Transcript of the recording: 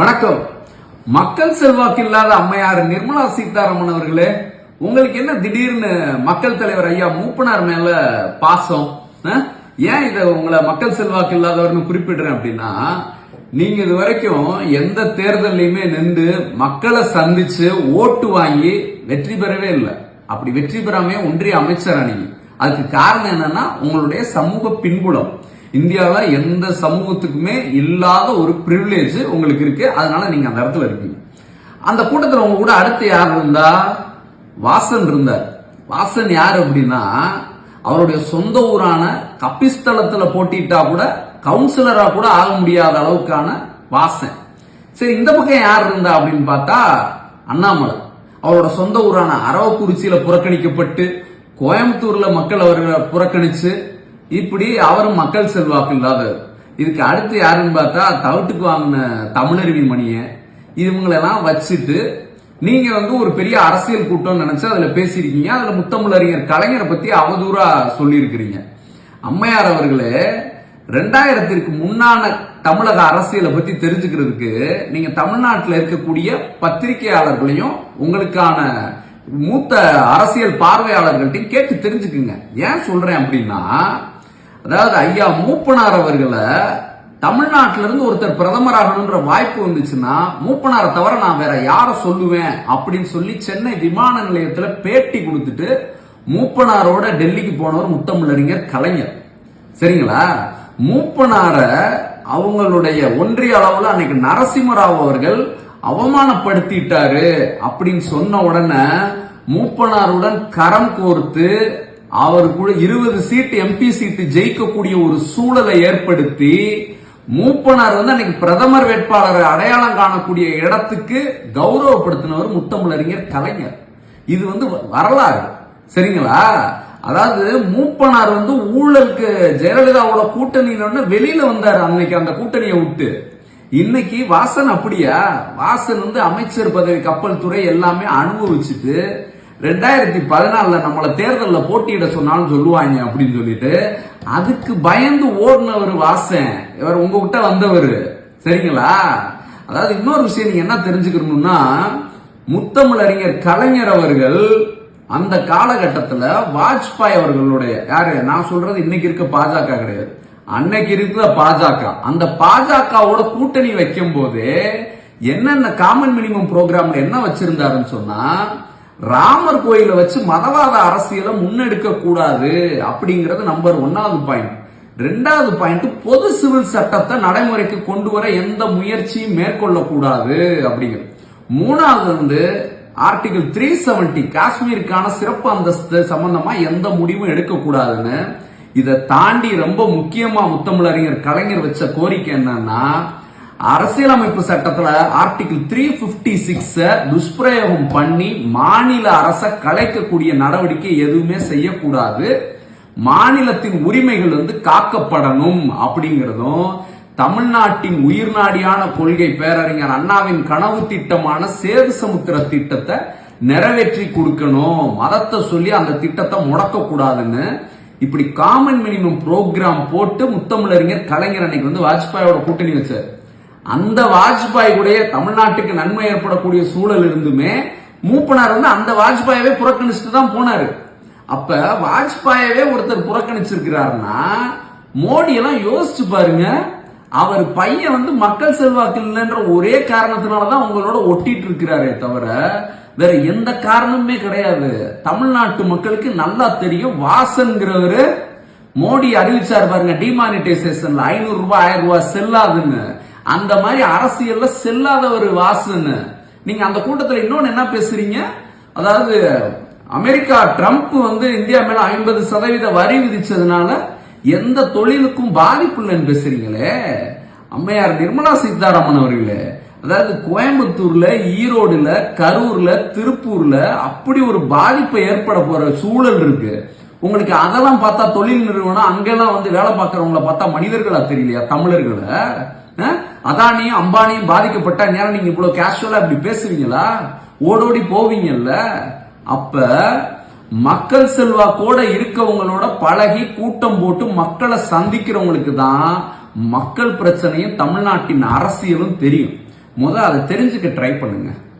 வணக்கம். மக்கள் செல்வாக்கு இல்லாத அம்மையார் நிர்மலா சீதாராமன் அவர்களே உங்களுக்கு என்ன திடீர்னு மக்கள் தலைவர் ஐயா மூப்பனார் மேல பாசம்? ஏன் இதை உங்களை மக்கள் செல்வாக்கு இல்லாதவர்னு குறிப்பிடுறேன் அப்படின்னா நீங்க இது வரைக்கும் எந்த தேர்தலையுமே நின்று மக்களை சந்திச்சு ஓட்டு வாங்கி வெற்றி பெறவே இல்லை. அப்படி வெற்றி பெறாமே ஒன்றிய அமைச்சர் அணிங்க அதுக்கு காரணம் என்னன்னா உங்களுடைய சமூக பின்புலம். இந்தியாவில் எந்த சமூகத்துக்குமே இல்லாத ஒரு பிரிவிலேஜ் உங்களுக்கு இருக்கு. அதனால நீங்க அந்த இடத்துல இருக்கீங்க. அந்த கூட்டத்தில் உங்க கூட அடுத்து யார் இருந்தா? வாசன் இருந்தார். வாசன் யார் அப்படின்னா அவருடைய சொந்த ஊரான கப்பிஸ்தலத்துல போட்டிட்டா கூட கவுன்சிலரா கூட ஆக முடியாத அளவுக்கான வாசன். சரி இந்த பக்கம் யார் இருந்தா அப்படின்னு பார்த்தா அண்ணாமலை. அவரோட சொந்த ஊரான அரவக்குறிச்சியில புறக்கணிக்கப்பட்டு கோயம்புத்தூர்ல மக்கள் அவர்களை புறக்கணிச்சு இப்படி அவரும் மக்கள் செல்வாக்கு இல்லாதவர் இதுக்கு அடுத்து யாருன்னு பார்த்தா தவிட்டுக்கு வாங்கின தமிழருவி மணியை இவங்களெல்லாம் வச்சுட்டு நீங்க வந்து ஒரு பெரிய அரசியல் கூட்டம் நினைச்சு அதுல பேசியிருக்கீங்க. அதுல முத்தமிழறிஞர் கலைஞரை பத்தி அவதூறா சொல்லியிருக்கிறீங்க. அம்மையார் அவர்களே ரெண்டாயிரத்திற்கு முன்னான தமிழக அரசியலை பத்தி தெரிஞ்சுக்கிறதுக்கு நீங்க தமிழ்நாட்டில் இருக்கக்கூடிய பத்திரிகையாளர்களையும் உங்களுக்கான மூத்த அரசியல் பார்வையாளர்கள்ட்டையும் கேட்டு தெரிஞ்சுக்குங்க. ஏன் சொல்றேன் அப்படின்னா அதாவது ஐயா மூப்பனார் அவர்களை தமிழ்நாட்டிலிருந்து ஒருத்தர் பிரதமராகணுன்ற வாய்ப்பு வந்துச்சுன்னா மூப்பனாரை தவிர நான் வேற யாரை சொல்லுவேன் அப்படின்னு சொல்லி சென்னை விமான நிலையத்தில் பேட்டி கொடுத்துட்டு மூப்பனாரோட டெல்லிக்கு போனவர் முத்தமிழறிஞர் கலைஞர். சரிங்களா? மூப்பனாரை அவங்களுடைய ஒன்றிய அளவில் அன்னைக்கு நரசிம்மராவ் அவர்கள் அவமானப்படுத்திட்டாரு அப்படின்னு சொன்ன உடனே மூப்பனாருடன் கரம் கோர்த்து அவருக்குள்ள இருபது சீட்டு எம்பி சீட்டு ஜெயிக்கக்கூடிய ஒரு சூழலை ஏற்படுத்தி மூப்பனார் வந்து அன்னைக்கு பிரதமர் வேட்பாளரை அடையாளம் காணக்கூடிய இடத்துக்கு கௌரவப்படுத்தினவர் முத்தமிழறிஞர் கலைஞர். இது வந்து வரலாறு. சரிங்களா? அதாவது மூப்பனார் வந்து ஊழலுக்கு ஜெயலலிதாவோட கூட்டணியில வெளியில வந்தார் அன்னைக்கு அந்த கூட்டணியை விட்டு. இன்னைக்கு வாசன் அப்படியா? வாசன் வந்து அமைச்சர் பதவி கப்பல் துறை எல்லாமே அனுபவிச்சுட்டு ரெண்டாயிரத்தி பதினாலில் நம்மளை தேர்தலில் போட்டியிட சொன்னாலும் சொல்லுவாங்க அப்படின்னு சொல்லிட்டு அதுக்கு பயந்து ஓடினவர் வாசன். இவர் உங்ககிட்ட வந்தவர். சரிங்களா? அதாவது இன்னொரு விஷயம் நீங்க என்ன தெரிஞ்சுக்கணும்னா முத்தமிழறிஞர் கலைஞர் அவர்கள் அந்த காலகட்டத்தில் வாஜ்பாய் அவர்களுடைய யாரு? நான் சொல்றது இன்னைக்கு இருக்க பாஜக கிடையாது. அன்னைக்கு இருக்கிற பாஜக. அந்த பாஜகவோட கூட்டணி வைக்கும் போது என்னென்ன காமன் மினிமம் ப்ரோக்ராம்ல என்ன வச்சிருந்தாருன்னு சொன்னா ராமர் கோயிலை வச்சு மதவாத அரசியலை முன்னெடுக்க கூடாது அப்படிங்கிறது நம்பர் ஒன்னாவது பாயிண்ட் ரெண்டாவது பாயிண்ட் பொது சிவில் சட்டத்தை நடைமுறைக்கு கொண்டு வர எந்த முயற்சியும் மேற்கொள்ளக்கூடாது அப்படிங்கிறது. மூணாவது வந்து ஆர்டிகிள் த்ரீ செவன்டி காஷ்மீருக்கான சிறப்பு அந்தஸ்து சம்பந்தமா எந்த முடிவும் எடுக்கக்கூடாதுன்னு இதை தாண்டி ரொம்ப முக்கியமா முத்தமிழறிஞர் கலைஞர் வச்ச கோரிக்கை என்னன்னா அரசியலமைப்பு சட்டத்துல ஆர்டிகிள் த்ரீ பிப்டி சிக்ஸ துஷ்பிரயோகம் பண்ணி மாநில அரசை கலைக்கக்கூடிய நடவடிக்கை எதுவுமே செய்யக்கூடாது. மாநிலத்தின் உரிமைகள் வந்து காக்கப்படணும் அப்படிங்கிறதும் தமிழ்நாட்டின் உயிர்நாடியான கொள்கை பேரறிஞர் அண்ணாவின் கனவு திட்டமான சேது சமுத்திர திட்டத்தை நிறைவேற்றி கொடுக்கணும். மதத்தை சொல்லி அந்த திட்டத்தை முடக்க கூடாதுன்னு இப்படி காமன் மினிமம் ப்ரோக்ராம் போட்டு முத்தமிழறிஞர் கலைஞர் அன்னைக்கு வந்து வாஜ்பாயோட கூட்டணி வச்சார். அந்த வாஜ்பாய் கூட தமிழ்நாட்டுக்கு நன்மை ஏற்படக்கூடிய சூழல் இருந்துமே மூப்பனார் வந்து அந்த வாஜ்பாயவே புறக்கணிச்சுட்டு தான் போனாரு. அப்ப வாஜ்பாயவே ஒருத்தர் புறக்கணிச்சிருக்கிறாருன்னா மோடி எல்லாம் யோசிச்சு பாருங்க அவர் பையன் வந்து மக்கள் செல்வாக்கு இல்லைன்ற ஒரே காரணத்தினாலதான் உங்களோட ஒட்டிட்டு இருக்கிறாரே தவிர வேற எந்த காரணமுமே கிடையாது. தமிழ்நாட்டு மக்களுக்கு நல்லா தெரியும் வாசன்கிறவரு மோடி அறிவிச்சார் பாருங்க டிமானிட்டைசேஷன்ல ஐநூறு ரூபாய் ஆயிரம் ரூபாய் செல்லாதுன்னு. அந்த மாதிரி அரசியல்ல செல்லாத ஒரு வாசன்னு. நீங்க அந்த கூட்டத்தில் இன்னொன்னு என்ன பேசுறீங்க? அதாவது அமெரிக்கா ட்ரம்ப் வந்து இந்தியா மேல ஐம்பது சதவீத வரி விதிச்சதுனால எந்த தொழிலுக்கும் பாதிப்பு இல்லைன்னு பேசுறீங்களே. அம்மையார் நிர்மலா சீதாராமன் அவர்களே அதாவது கோயம்புத்தூர்ல ஈரோடுல கரூர்ல திருப்பூர்ல அப்படி ஒரு பாதிப்பை ஏற்பட போற சூழல் இருக்கு. உங்களுக்கு அதெல்லாம் பார்த்தா தொழில் நிறுவனம் அங்கெல்லாம் வந்து வேலை பார்க்கறவங்கள பார்த்தா மனிதர்களா தெரியலையா? தமிழர்களை? அதானியும் அம்பானியும் பாதிக்கப்பட்ட நேரம் நீங்க இவ்வளவு கேஷுவலா இப்படி பேசுவீங்களா? ஓடோடி போவீங்கல்ல. அப்ப மக்கள் செல்வா கூட இருக்கவங்களோட பழகி கூட்டம் போட்டு மக்களை சந்திக்கிறவங்களுக்கு தான் மக்கள் பிரச்சனையும் தமிழ்நாட்டின் அரசியலும் தெரியும். முத அதை தெரிஞ்சுக்க ட்ரை பண்ணுங்க.